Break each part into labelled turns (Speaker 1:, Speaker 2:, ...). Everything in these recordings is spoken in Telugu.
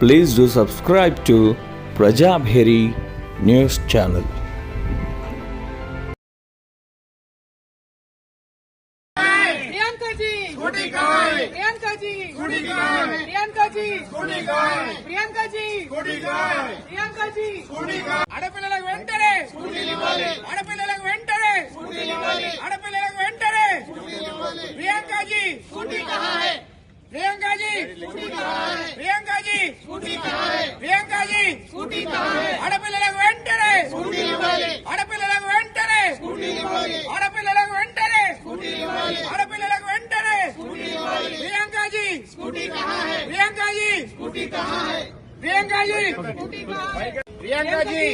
Speaker 1: Please do subscribe to Prajabheri News Channel.
Speaker 2: Priyanka जी
Speaker 3: है?
Speaker 2: प्रियंका जी
Speaker 3: है?
Speaker 2: प्रियंका जी
Speaker 3: स्कूटी कहाँ है
Speaker 2: ప్రియాంక జీ
Speaker 3: स्कूटी कहाँ है
Speaker 2: Priyanka G Priyanka G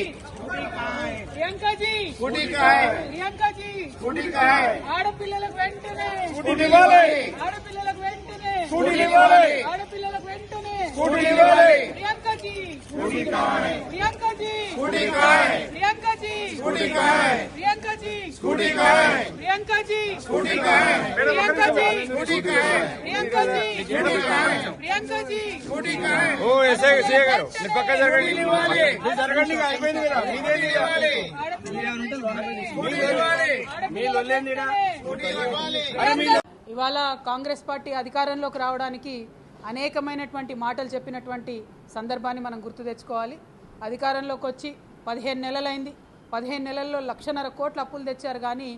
Speaker 2: Priyanka G
Speaker 3: scooty कहाँ है
Speaker 2: ప్రియాంక జీ
Speaker 3: स्कूटी कहाँ है
Speaker 2: ఆడపిల్లలకు వెంటనే
Speaker 3: స్కూటీలు ఇవ్వాలి
Speaker 2: ఆడపిల్లలకు వెంటనే
Speaker 3: స్కూటీలు ఇవ్వాలి
Speaker 2: ఆడపిల్లలకు వెంటనే
Speaker 3: స్కూటీలు ఇవ్వాలి
Speaker 2: ప్రియాంక జీ
Speaker 3: स्कूटी कहाँ है
Speaker 2: ప్రియాంక జీ
Speaker 3: स्कूटी कहाँ है
Speaker 2: ప్రియాంక జీ
Speaker 3: स्कूटी कहाँ है
Speaker 2: ప్రియాంక జీ
Speaker 3: स्कूटी कहाँ है
Speaker 2: ప్రియాంక జీ
Speaker 3: स्कूटी कहाँ है
Speaker 2: ప్రియాంక జీ
Speaker 3: स्कूटी कहाँ है
Speaker 2: Priyanka G Priyanka G
Speaker 3: scooty कहाँ है
Speaker 4: ఓ ఎస్ఐ ఎస్ఐ గారు మీరు పక్క జరగండి మీరు జరగండి ఇక అయిపోయింది కదా మీదేంది ఇక?
Speaker 2: ఇవాళ కాంగ్రెస్ పార్టీ అధికారంలోకి రావడానికి అనేకమైనటువంటి మాటలు చెప్పినటువంటి సందర్భాన్ని మనం గుర్తు తెచ్చుకోవాలి అధికారంలోకి వచ్చి పదిహేను నెలలైంది పదిహేను నెలల్లో లక్షన్నర కోట్ల అప్పులు తెచ్చారు కానీ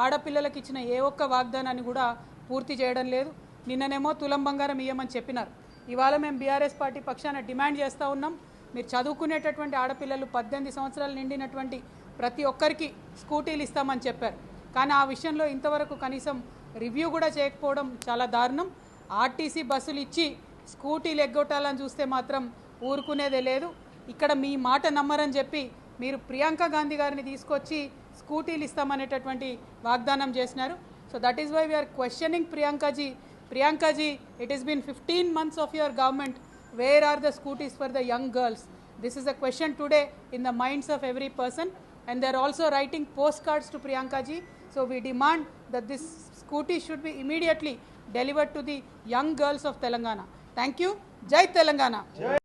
Speaker 2: ఆడపిల్లలకు ఇచ్చిన ఏ ఒక్క వాగ్దానాన్ని కూడా పూర్తి చేయడం లేదు. నిన్ననేమో తులం బంగారం ఇయ్యమని చెప్పినారు. ఇవాళ మేము బీఆర్ఎస్ పార్టీ పక్షాన డిమాండ్ చేస్తూ ఉన్నాం. మీరు చదువుకునేటటువంటి ఆడపిల్లలు పద్దెనిమిది సంవత్సరాలు నిండినటువంటి ప్రతి ఒక్కరికి స్కూటీలు ఇస్తామని చెప్పారు. కానీ ఆ విషయంలో ఇంతవరకు కనీసం రివ్యూ కూడా చేయకపోవడం చాలా దారుణం. ఆర్టీసీ బస్సులు ఇచ్చి స్కూటీలు ఎగ్గొట్టాలని చూస్తే మాత్రం ఊరుకునేదే లేదు. ఇక్కడ మీ మాట నమ్మరని చెప్పి మీరు ప్రియాంక గాంధీ గారిని తీసుకొచ్చి స్కూటీలు ఇస్తామనేటటువంటి వాగ్దానం చేసినారు so that is why we are questioning Priyankaji Priyankaji it is been fifteen months of your government where are the scooties for the young girls this is a question today in the minds of every person and they're also writing postcards to priyanka ji so we demand that this scooty should be immediately delivered to the young girls of telangana thank you jai telangana